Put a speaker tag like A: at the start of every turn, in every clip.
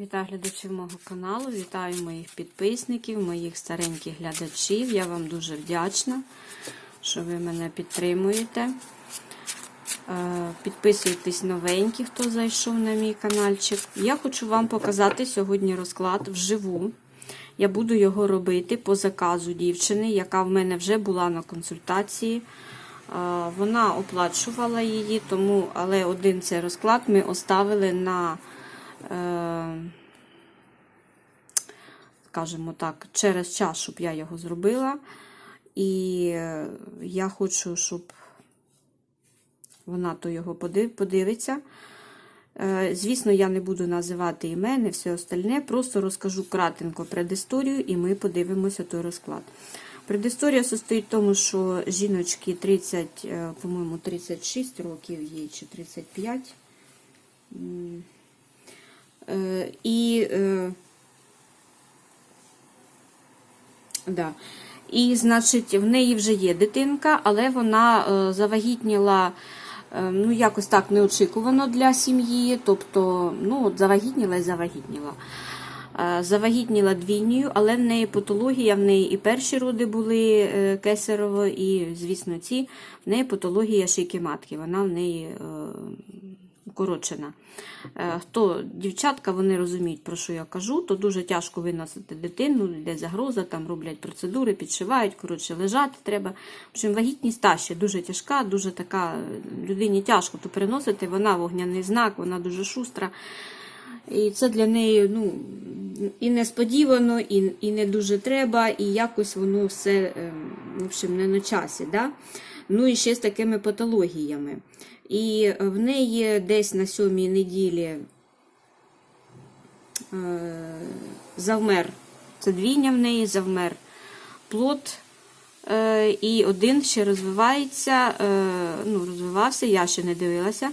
A: Вітаю глядачів мого каналу, вітаю моїх підписників, моїх стареньких глядачів. Я вам дуже вдячна, що ви мене підтримуєте. Е, Підписуйтесь новенькі, хто зайшов на мій каналчик. Я хочу вам показати сьогодні розклад вживу. Я буду його робити по заказу дівчини, яка в мене вже була на консультації. Е, Вона оплачувала її, тому, але один цей розклад ми оставили на скажімо так, через час, щоб я його зробила. І е, я хочу, щоб вона то його подивиться. Е, Звісно, я не буду називати імени, все остальне, просто розкажу кратенько предісторію, і ми подивимося той розклад. Предісторія состоїть в тому, що жіночки 30, е, по-моєму, 36 років їй чи 35. І, е, да. і, значить, в неї вже є дитинка, але вона е, завагітніла е, ну, якось так неочікувано для сім'ї. Тобто, ну, от завагітніла і завагітніла. Завагітніла двійнею, але в неї патологія, в неї і перші роди були кесарево, і, звісно, ці, в неї патологія шийки матки, вона в неї укорочена. Е, Хто дівчатка, вони розуміють, про що я кажу, то дуже тяжко виносити дитину, йде загроза, там роблять процедури, підшивають, коротше, лежати треба. В общем, вагітність та ще дуже тяжка, дуже така людині тяжко то переносити. Вона вогняний знак, вона дуже шустра. І це для неї ну, і несподівано, і, і не дуже треба, і якось воно все ем, в общем, не на часі. Да? Ну і ще з такими патологіями. І в неї десь на сьомій неділі е, завмер, це двійня в неї, завмер плод. Е, і один ще розвивається, е, ну, розвивався, я ще не дивилася,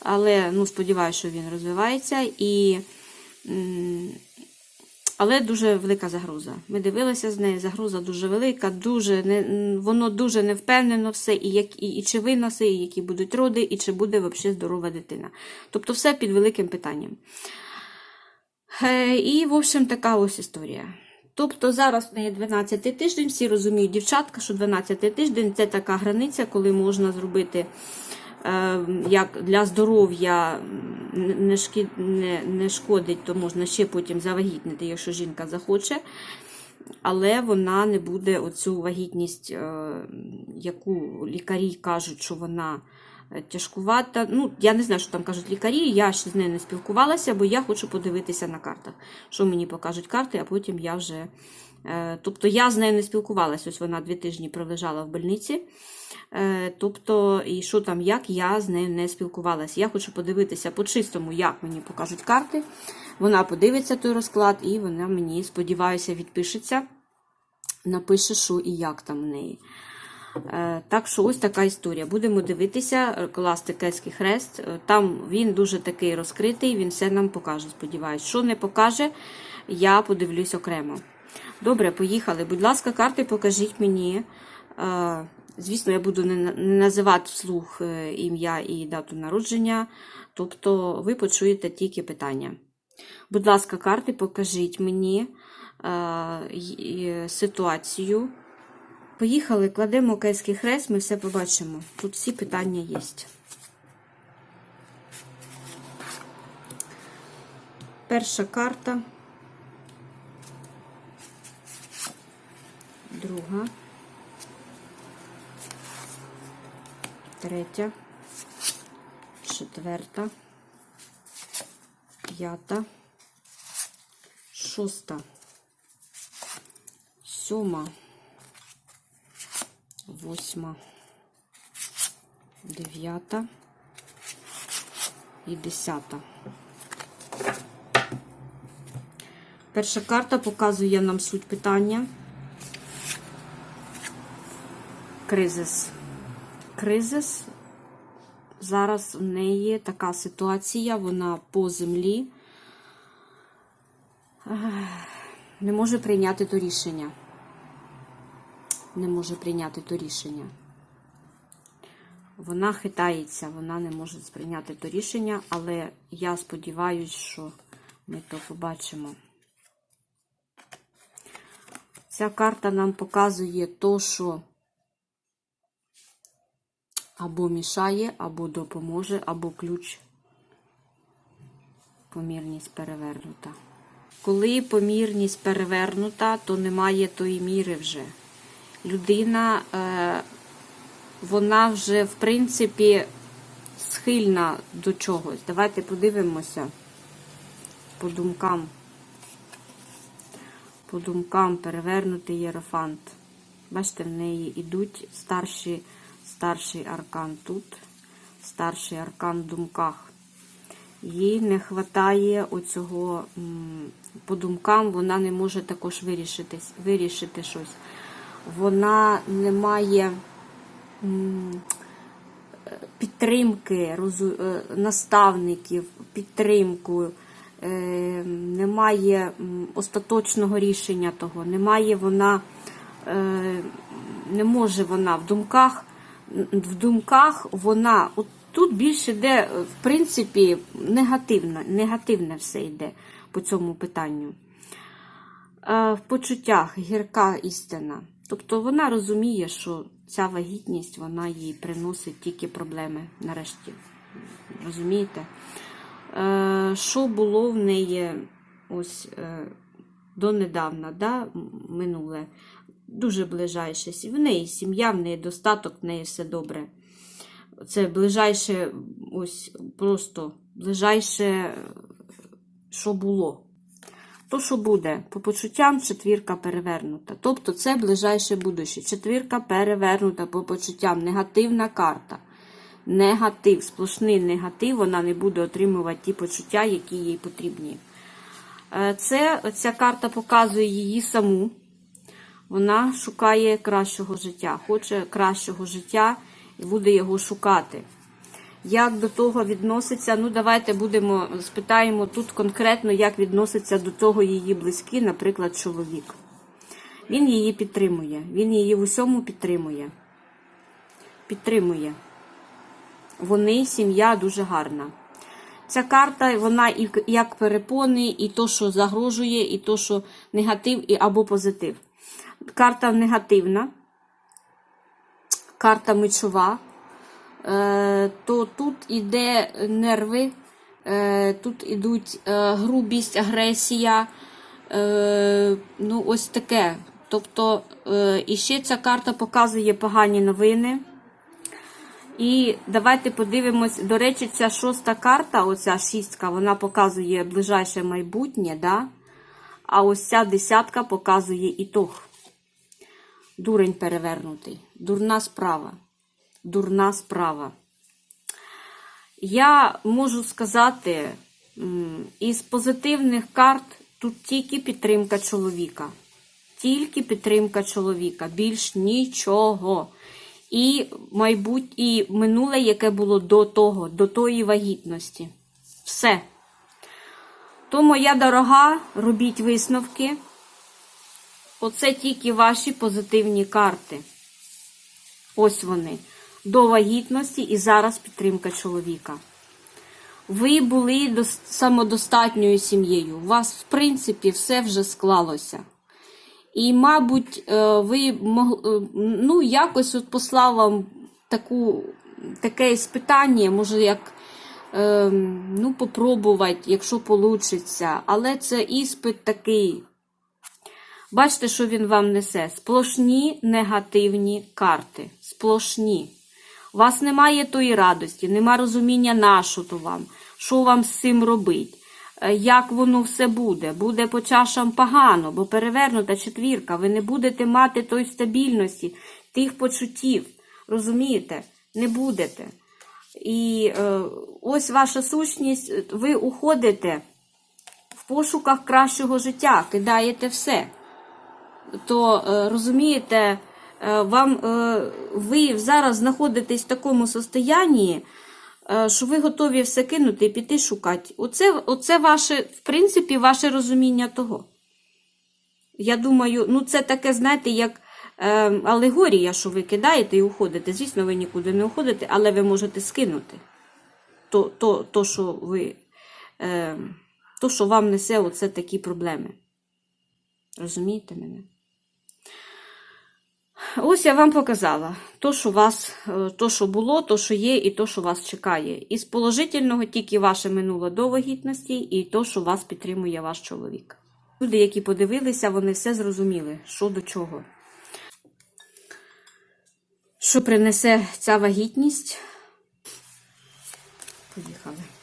A: але ну, сподіваюся, що він розвивається. І, але дуже велика загроза. Ми дивилися з нею, загроза дуже велика, дуже не, воно дуже невпевнено все, і, як, і, і чи виноси, і які будуть роди, і чи буде взагалі здорова дитина. Тобто все під великим питанням. Е, І, в общем, така ось історія. Тобто зараз в неї 12 тиждень, всі розуміють, дівчатка, що 12 тиждень це така границя, коли можна зробити як для здоров'я не, шкід, не, не шкодить, то можна ще потім завагітнити, якщо жінка захоче. Але вона не буде оцю вагітність, е, яку лікарі кажуть, що вона е, тяжкувата. Ну, я не знаю, що там кажуть лікарі, я ще з нею не спілкувалася, бо я хочу подивитися на картах, що мені покажуть карти, а потім я вже. е, Тобто я з нею не спілкувалася, ось вона дві тижні пролежала в больниці. Е, Тобто, і що там, як я з нею не спілкувалася. Я хочу подивитися по-чистому, як мені покажуть карти. Вона подивиться той розклад, і вона мені, сподіваюся, відпишеться, напише, що і як там в неї. Е, Так що ось така історія. Будемо дивитися, е, класти Кельський хрест. Е, Там він дуже такий розкритий, він все нам покаже, сподіваюсь. Що не покаже, я подивлюсь окремо. Добре, поїхали. Будь ласка, карти покажіть мені. Звісно, я буду не називати вслух ім'я і дату народження, тобто ви почуєте тільки питання. Будь ласка, карти, покажіть мені ситуацію. Поїхали, кладемо Кельський хрест, ми все побачимо. Тут всі питання є. Перша карта. Друга. Третя. Четверта. П'ята. Шоста. Сьома. Восьма. Дев'ята. І десята. Перша карта показує нам суть питання. Кризис. Кризис. Зараз в неї така ситуація, вона по землі не може прийняти то рішення. Не може прийняти то рішення. Вона хитається, вона не може сприйняти то рішення, але я сподіваюся, що ми то побачимо. Ця карта нам показує то, що або мішає, або допоможе, або ключ. Помірність перевернута. Коли помірність перевернута, то немає тої міри вже. Людина, е, вона вже, в принципі, схильна до чогось. Давайте подивимося по думкам. По думкам перевернутий єрофант. Бачите, в неї йдуть старші, старший аркан тут, старший аркан в думках. Їй не вистачає оцього по думкам, вона не може також вирішити, вирішити щось. Вона не має підтримки, е, наставників, підтримку, е, немає остаточного рішення того, немає вона, е, не може вона в думках, в думках вона, от тут більше йде, в принципі, негативно, негативне все йде по цьому питанню. В почуттях гірка істина. Тобто вона розуміє, що ця вагітність вона їй приносить тільки проблеми нарешті. Розумієте? Е, Що було в неї ось е, донедавна, да, минуле, дуже ближайше. В неї сім'я, в неї достаток, в неї все добре. Це ближайше, ось просто ближайше, що було. То, що буде, по почуттям четвірка перевернута. Тобто це ближайше будуще. Четвірка перевернута по почуттям. Негативна карта. Негатив, сплошний негатив, вона не буде отримувати ті почуття, які їй потрібні. Е, Це, ця карта показує її саму. Вона шукає кращого життя, хоче кращого життя і буде його шукати. Як до того відноситься? Ну, давайте будемо спитаємо тут конкретно, як відноситься до того її близькі, наприклад, чоловік. Він її підтримує, він її в усьому підтримує. Підтримує. Вони, сім'я дуже гарна. Ця карта, вона і як перепони, і то, що загрожує, і то, що негатив, і або позитив. Карта негативна, карта мечова. Е, то тут іде нерви, е, тут ідуть е, грубість, агресія. Ну, ось таке. Тобто, і ще ця карта показує погані новини. І давайте подивимось. До речі, ця шоста карта, оця шістка, вона показує ближайше майбутнє, да? а ось ця десятка показує ітог. Дурень перевернутий. Дурна справа. Дурна справа. Я можу сказати, із позитивних карт тут тільки підтримка чоловіка. Тільки підтримка чоловіка, більш нічого. І майбуть, і минуле, яке було до того, до тої вагітності. Все. То, моя дорога, робіть висновки. Оце тільки ваші позитивні карти. Ось вони. До вагітності і зараз підтримка чоловіка. Ви були самодостатньою сім'єю. У вас, в принципі, все вже склалося. І, мабуть, е, ви могли, ну, якось от послав вам таку, таке іспитання, може, як е, ну, попробувати, якщо вийде. Але це іспит такий. Бачите, що він вам несе? Сплошні негативні карти. Сплошні. У вас немає тої радості, нема розуміння, на що то вам, що вам з цим робить, е, як воно все буде. Буде по чашам погано, бо перевернута четвірка. Ви не будете мати той стабільності, тих почуттів. Розумієте? Не будете. І е, ось ваша сущність, ви уходите в пошуках кращого життя, кидаєте все то е, розумієте, е, вам е, ви зараз знаходитесь в такому состоянні, е, що ви готові все кинути і піти шукати. Оце, оце ваше, в принципі, ваше розуміння того. Я думаю, ну це таке, знаєте, як е, алегорія, що ви кидаєте і уходите. Звісно, ви нікуди не уходите, але ви можете скинути то, то, то що ви е, то, що вам несе оце такі проблеми. Розумієте мене? Ось я вам показала то, що вас, е, то, що було, то, що є, і то, що вас чекає. Із положительного тільки ваше минуле до вагітності, і то, що вас підтримує ваш чоловік. Люди, які подивилися, вони все зрозуміли, що до чого. Що принесе ця вагітність? Поїхали.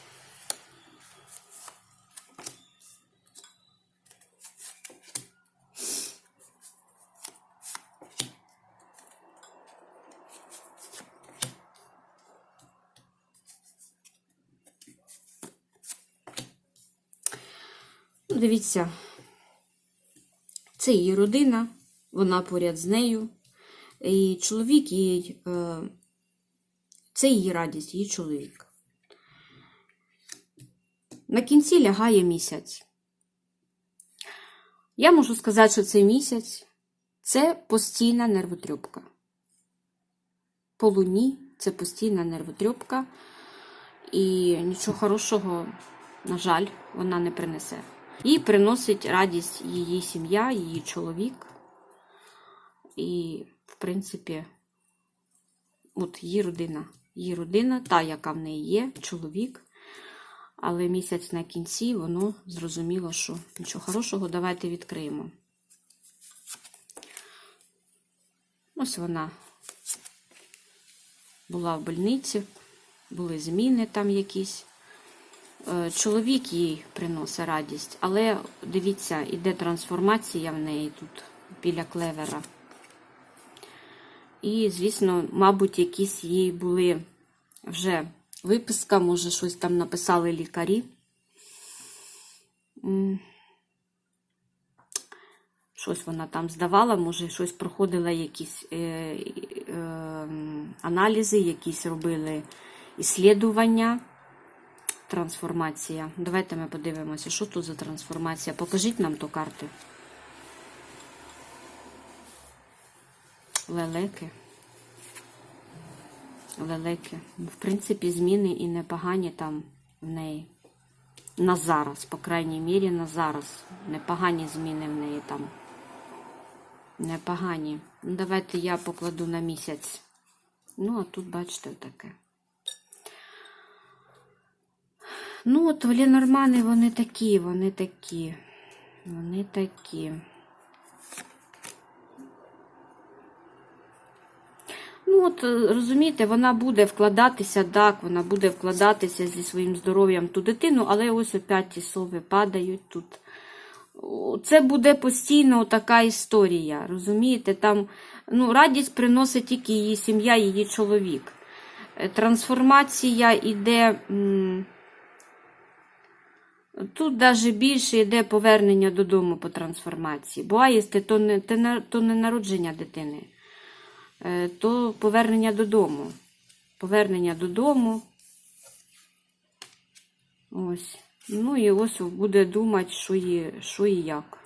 A: Дивіться, це її родина, вона поряд з нею. І чоловік їй, е, це її радість, її чоловік. На кінці лягає місяць. Я можу сказати, що цей місяць це постійна нервотрьопка. По луні це постійна нервотрьопка, і нічого хорошого, на жаль, вона не принесе. Їй приносить радість її сім'я, її чоловік. І, в принципі, от її родина. Її родина, та, яка в неї є, чоловік. Але місяць на кінці воно зрозуміло, що нічого хорошого, давайте відкриємо. Ось вона була в больниці, були зміни там якісь. Е, Чоловік їй приносить радість, але дивіться, іде трансформація в неї тут біля клевера. І, звісно, мабуть, якісь їй були вже виписка, може, щось там написали лікарі. Щось вона там здавала, може, щось проходила якісь е, е, аналізи, якісь робили іслідування. Трансформація. Давайте ми подивимося, що тут за трансформація. Покажіть нам то карти. Лелеки. Лелеки. В принципі, зміни і непогані там в неї. На зараз, по крайній мірі, на зараз. Непогані зміни в неї там. Непогані. Ну, давайте я покладу на місяць. Ну, а тут, бачите, таке. Ну, от Ленормани, вони такі, вони такі. Вони такі. Ну, от, е, розумієте, вона буде вкладатися, так, вона буде вкладатися зі своїм здоров'ям ту дитину, але ось опять ті сови падають тут. Це буде постійно така історія, розумієте? Там, ну, радість приносить тільки її сім'я, її чоловік. Е, Трансформація йде. м, Тут навіть більше йде повернення додому по трансформації. Бо аїсти то не, то не народження дитини, Е, то повернення додому. Повернення додому. Ось. Ну і ось буде думати, що і, що і як.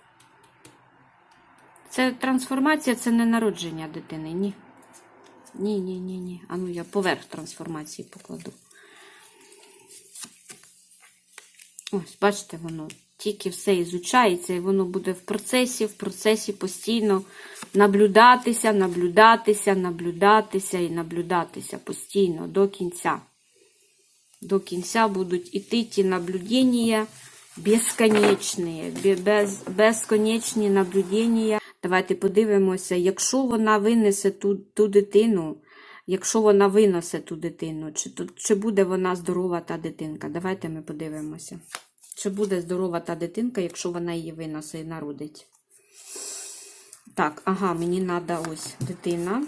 A: Це трансформація це не народження дитини, ні. Ні, ні, ні, ні. А ну я поверх трансформації покладу. Ось, бачите, воно тільки все ізучається, і воно буде в процесі, в процесі постійно наблюдатися, наблюдатися, наблюдатися і наблюдатися постійно до кінця. До кінця будуть іти ті наблюдення безконечні, без, безконечні наблюдення. Давайте подивимося, якщо вона винесе ту, ту дитину, якщо вона винесе ту дитину, чи, чи буде вона здорова та дитинка? Давайте ми подивимося. Чи буде здорова та дитинка, якщо вона її виносить і народить? Так, ага, мені треба ось дитина.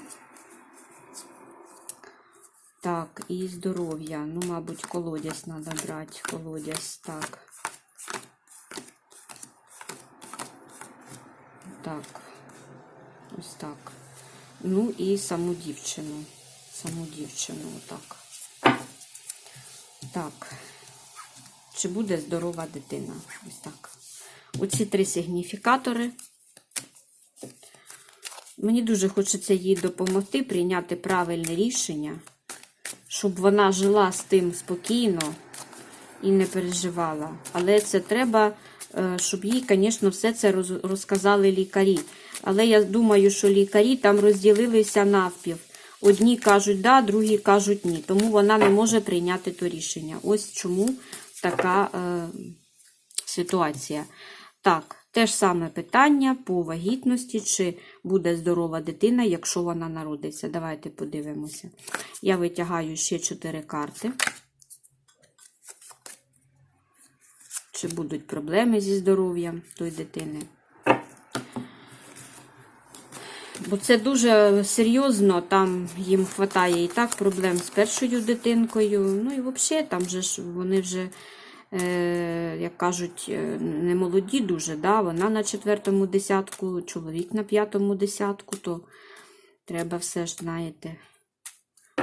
A: Так, і здоров'я. Ну, мабуть, колодязь треба брати. Колодязь, так. Так. Ось так. Ну і саму дівчину. Саму дівчину, отак. Так. Чи буде здорова дитина? Ось так. Оці три сигніфікатори. Мені дуже хочеться їй допомогти прийняти правильне рішення, щоб вона жила з тим спокійно і не переживала. Але це треба, е, щоб їй, звісно, все це розказали лікарі. Але я думаю, що лікарі там розділилися навпів. Одні кажуть да, другі кажуть ні. Тому вона не може прийняти то рішення. Ось чому така е, ситуація. Так, те ж саме питання по вагітності, чи буде здорова дитина, якщо вона народиться. Давайте подивимося. Я витягаю ще 4 карти. Чи будуть проблеми зі здоров'ям тої дитини? Бо це дуже серйозно, там їм вистачає і так проблем з першою дитинкою. Ну і взагалі там же ж вони вже, е, як кажуть, е, не молоді дуже. Да? Вона на четвертому десятку, чоловік на п'ятому десятку, то треба все ж, знаєте,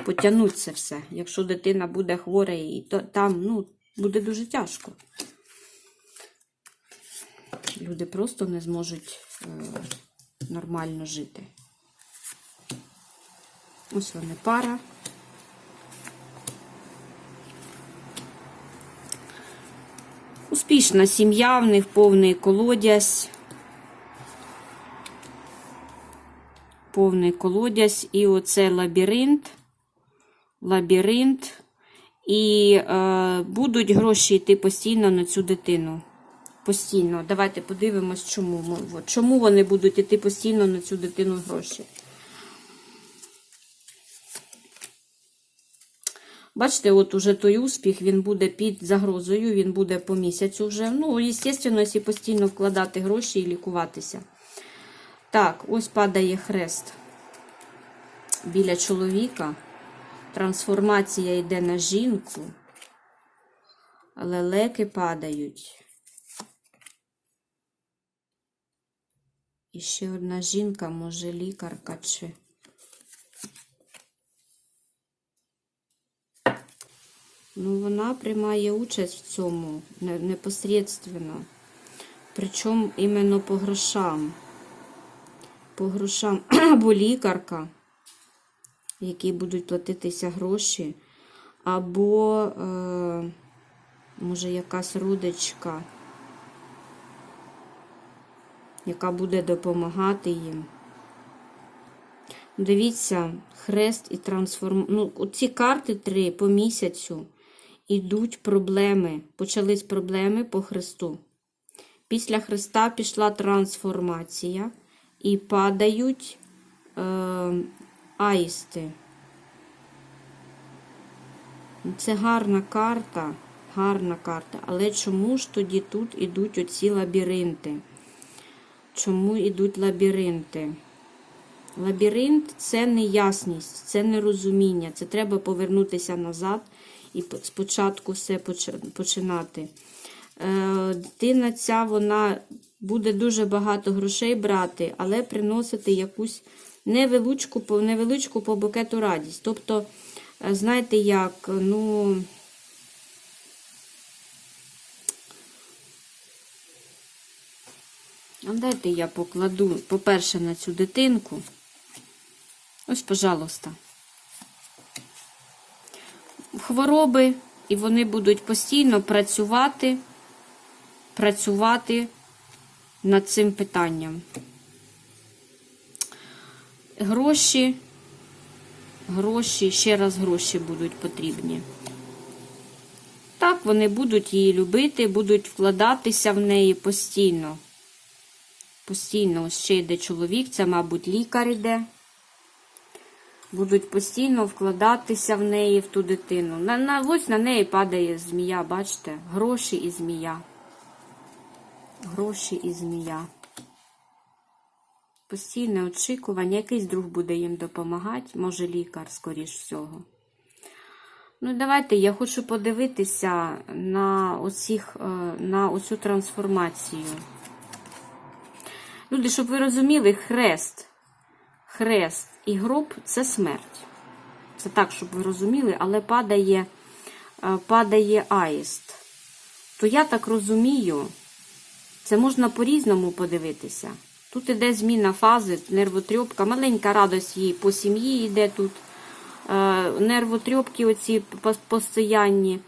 A: потягнути це все. Якщо дитина буде хвора, і то там ну, буде дуже тяжко. Люди просто не зможуть е, нормально жити. Ось вони пара. Успішна сім'я, в них повний колодязь. Повний колодязь. І оце лабіринт. Лабіринт. І е, будуть гроші йти постійно на цю дитину. Постійно. Давайте подивимось, чому. Чому вони будуть йти постійно на цю дитину гроші. Бачите, от уже той успіх, він буде під загрозою, він буде по місяцю вже. Ну, звісно, якщо постійно вкладати гроші і лікуватися. Так, ось падає хрест біля чоловіка. Трансформація йде на жінку. Лелеки падають. І ще одна жінка, може, лікарка чи. Ну, вона приймає участь в цьому непосредственно. Причому іменно по грошам. По грошам або лікарка, які будуть платитися гроші, або, е, може, якась родичка, яка буде допомагати їм. Дивіться, хрест і трансформ... Ну, ці карти три по місяцю ідуть проблеми. Почались проблеми по хресту. Після хреста пішла трансформація і падають е, аїсти. Це гарна карта, гарна карта. Але чому ж тоді тут ідуть оці лабіринти? Чому йдуть лабіринти? Лабіринт це неясність, це нерозуміння. Це треба повернутися назад і спочатку все починати. Е, Дитина ця вона буде дуже багато грошей брати, але приносити якусь невеличку, невеличку по букету радість. Тобто, е, знаєте як, ну. Дайте я покладу, по-перше, на цю дитинку. Ось, пожалуйста. Хвороби, і вони будуть постійно працювати, працювати над цим питанням. Гроші, гроші, ще раз гроші будуть потрібні. Так, вони будуть її любити, будуть вкладатися в неї постійно. Постійно ще йде чоловік, це, мабуть, лікар іде. Будуть постійно вкладатися в неї, в ту дитину. На, на, ось на неї падає змія, бачите? Гроші і змія. Гроші і змія. Постійне очікування. Якийсь друг буде їм допомагати, може лікар, скоріш всього. Ну, давайте я хочу подивитися на, оцих, е, на оцю трансформацію. Люди, щоб ви розуміли, хрест, хрест і гроб це смерть. Це так, щоб ви розуміли, але падає, е, падає аїст. То я так розумію, це можна по-різному подивитися. Тут іде зміна фази, нервотрьопка, маленька радость їй по сім'ї йде тут. Е, Нервотрьопки оці постоянні.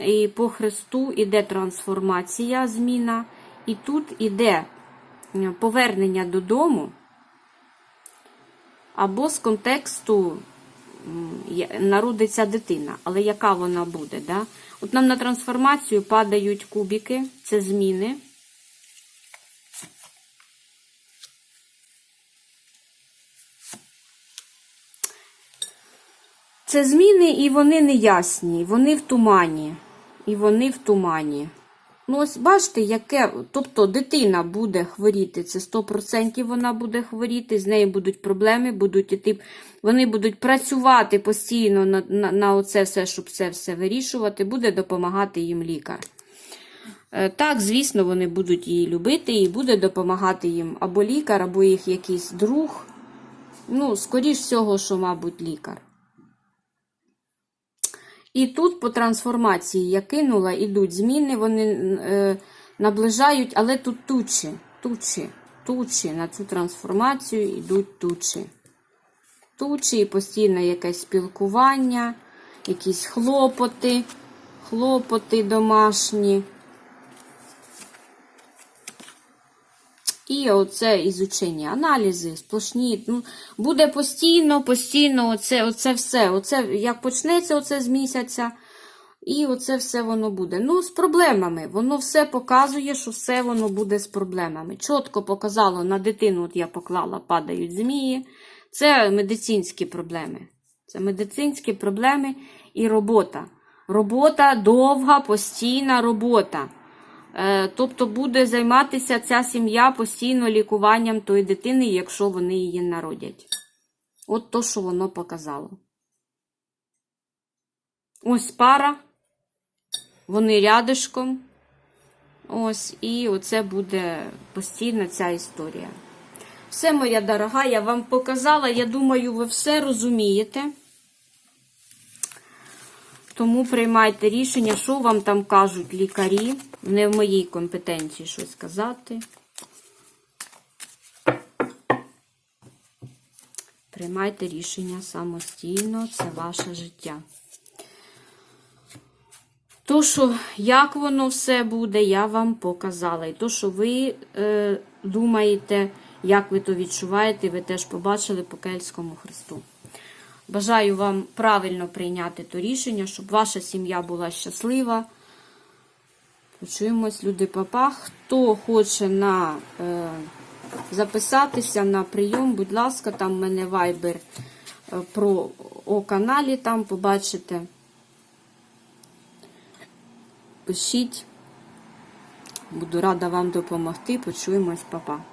A: і по Христу іде трансформація, зміна, і тут іде повернення додому, або з контексту народиться дитина, але яка вона буде? Да? От нам на трансформацію падають кубики, це зміни. Це зміни, і вони неясні, вони в тумані. І вони в тумані. Ну, ось бачите, яке. Тобто дитина буде хворіти, це 100% вона буде хворіти, з нею будуть проблеми, будуть іти, вони будуть працювати постійно на, на, на оце все, щоб це все вирішувати, буде допомагати їм лікар. Е, Так, звісно, вони будуть її любити, і буде допомагати їм або лікар, або їх якийсь друг. Ну, скоріш всього, що, мабуть, лікар. І тут по трансформації я кинула, ідуть зміни, вони е, наближають, але тут тучі, тучі, тучі. На цю трансформацію йдуть тучі. Тучі і постійне якесь спілкування, якісь хлопоти, хлопоти домашні. І оце ізучення, аналізи, сплошні. Ну, буде постійно, постійно оце, оце все. Оце, як почнеться оце з місяця, і оце все воно буде. Ну, з проблемами. Воно все показує, що все воно буде з проблемами. Чітко показало на дитину, от я поклала, падають змії. Це медицинські проблеми. Це медицинські проблеми і робота. Робота довга, постійна робота. Е, Тобто буде займатися ця сім'я постійно лікуванням тої дитини, якщо вони її народять. От то, що воно показало. Ось пара. Вони рядишком. Ось, і оце буде постійна ця історія. Все, моя дорога, я вам показала. Я думаю, ви все розумієте. Тому приймайте рішення, що вам там кажуть лікарі. Не в моїй компетенції щось сказати. Приймайте рішення самостійно, це ваше життя. То, що як воно все буде, я вам показала. І то, що ви е, думаєте, як ви то відчуваєте, ви теж побачили по Кельтському Христу. Бажаю вам правильно прийняти то рішення, щоб ваша сім'я була щаслива. Почуємось, люди папа. Хто хоче на, е, записатися на прийом, будь ласка, там в мене вайбер про о каналі, там побачите. Пишіть. Буду рада вам допомогти. Почуємось, папа.